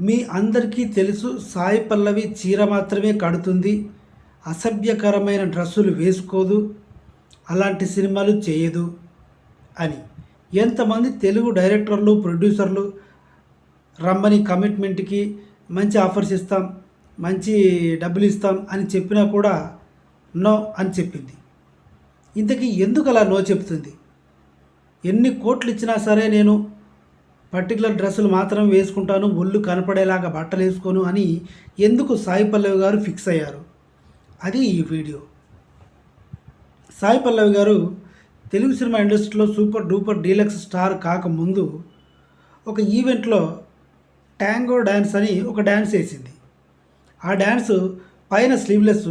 మీ అందరికీ తెలుసు సాయి పల్లవి చీర మాత్రమే కడుతుంది. అసభ్యకరమైన డ్రెస్సులు వేసుకోదు. అలాంటి సినిమాలు చేయదు అని. ఎంతమంది తెలుగు డైరెక్టర్లు ప్రొడ్యూసర్లు రమ్మని కమిట్మెంట్కి మంచి ఆఫర్స్ ఇస్తాం మంచి డబ్బులు ఇస్తాం అని చెప్పినా కూడా నో అని చెప్పింది. ఇంతకీ ఎందుకు అలా నో చెప్తుంది? ఎన్ని కోట్లు ఇచ్చినా సరే నేను పర్టికులర్ డ్రెస్సులు మాత్రం వేసుకుంటాను ఒళ్ళు కనపడేలాగా బట్టలు వేసుకోను అని ఎందుకు సాయి పల్లవి గారు ఫిక్స్ అయ్యారు? అది ఈ వీడియో. సాయి పల్లవి గారు తెలుగు సినిమా ఇండస్ట్రీలో సూపర్ డూపర్ డీలక్స్ స్టార్ కాకముందు ఒక ఈవెంట్లో ట్యాంగో డ్యాన్స్ అని ఒక డ్యాన్స్ వేసింది. ఆ డ్యాన్స్ పైన స్లీవ్లెస్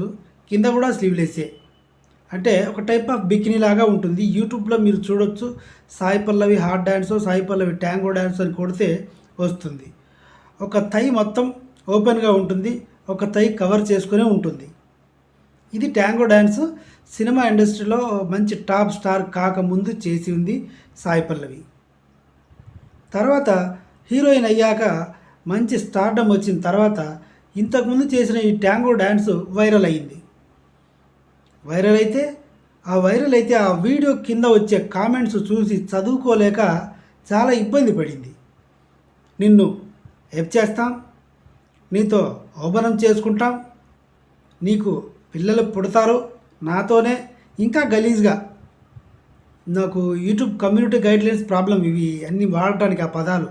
కింద కూడా స్లీవ్లెస్సే. అంటే ఒక టైప్ ఆఫ్ బికినీ లాగా ఉంటుంది. యూట్యూబ్లో మీరు చూడొచ్చు. Sai Pallavi heart dance Sai Pallavi tango dance అని కొడితే వస్తుంది. ఒక తై మొత్తం ఓపెన్గా ఉంటుంది. ఒక తై కవర్ చేసుకునే ఉంటుంది. ఇది ట్యాంగో డ్యాన్స్ సినిమా ఇండస్ట్రీలో మంచి టాప్ స్టార్ కాకముందు చేసి ఉంది సాయి పల్లవి. తర్వాత హీరోయిన్ అయ్యాక మంచి స్టార్డమ్ వచ్చిన తర్వాత ఇంతకుముందు చేసిన ఈ ట్యాంగో డ్యాన్స్ వైరల్ అయింది. వైరల్ అయితే ఆ వైరల్ అయితే ఆ వీడియో కింద వచ్చే కామెంట్స్ చూసి చదువుకోలేక చాలా ఇబ్బంది పడింది. నిన్ను హెల్ప్ చేస్తాం నీతో ఓబనం చేసుకుంటాం నీకు పిల్లలు పుడతారు నాతోనే ఇంకా గలీజ్గా. నాకు యూట్యూబ్ కమ్యూనిటీ గైడ్లైన్స్ ప్రాబ్లం ఇవి అన్నీ వాడటానికి ఆ పదాలు.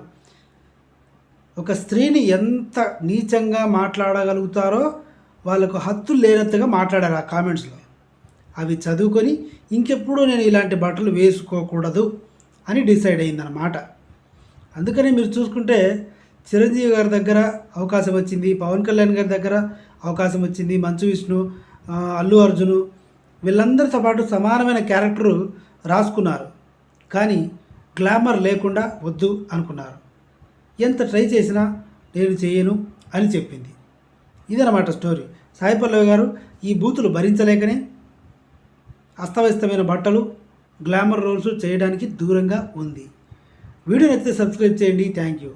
ఒక స్త్రీని ఎంత నీచంగా మాట్లాడగలుగుతారో వాళ్ళకు హత్తులు లేనట్టుగా మాట్లాడారు ఆ కామెంట్స్లో. అవి చదువుకొని ఇంకెప్పుడు నేను ఇలాంటి బట్టలు వేసుకోకూడదు అని డిసైడ్ అయిందనమాట అందుకని మీరు చూసుకుంటే చిరంజీవి గారి దగ్గర అవకాశం వచ్చింది పవన్ కళ్యాణ్ గారి దగ్గర అవకాశం వచ్చింది మంచు విష్ణు అల్లు అర్జును వీళ్ళందరితో పాటు సమానమైన క్యారెక్టరు రాసుకున్నారు. కానీ గ్లామర్ లేకుండా వద్దు అనుకున్నారు. ఎంత ట్రై చేసినా నేను చేయను అని చెప్పింది. ఇదనమాట స్టోరీ. సాయి పల్లవి గారు ఈ బూతులు భరించలేకనే అస్తవ్యస్తమైన బట్టలు గ్లామర్ రోల్స్ చేయడానికి దూరంగా ఉంది. వీడియో నచ్చితే సబ్స్క్రైబ్ చేయండి. Thank you.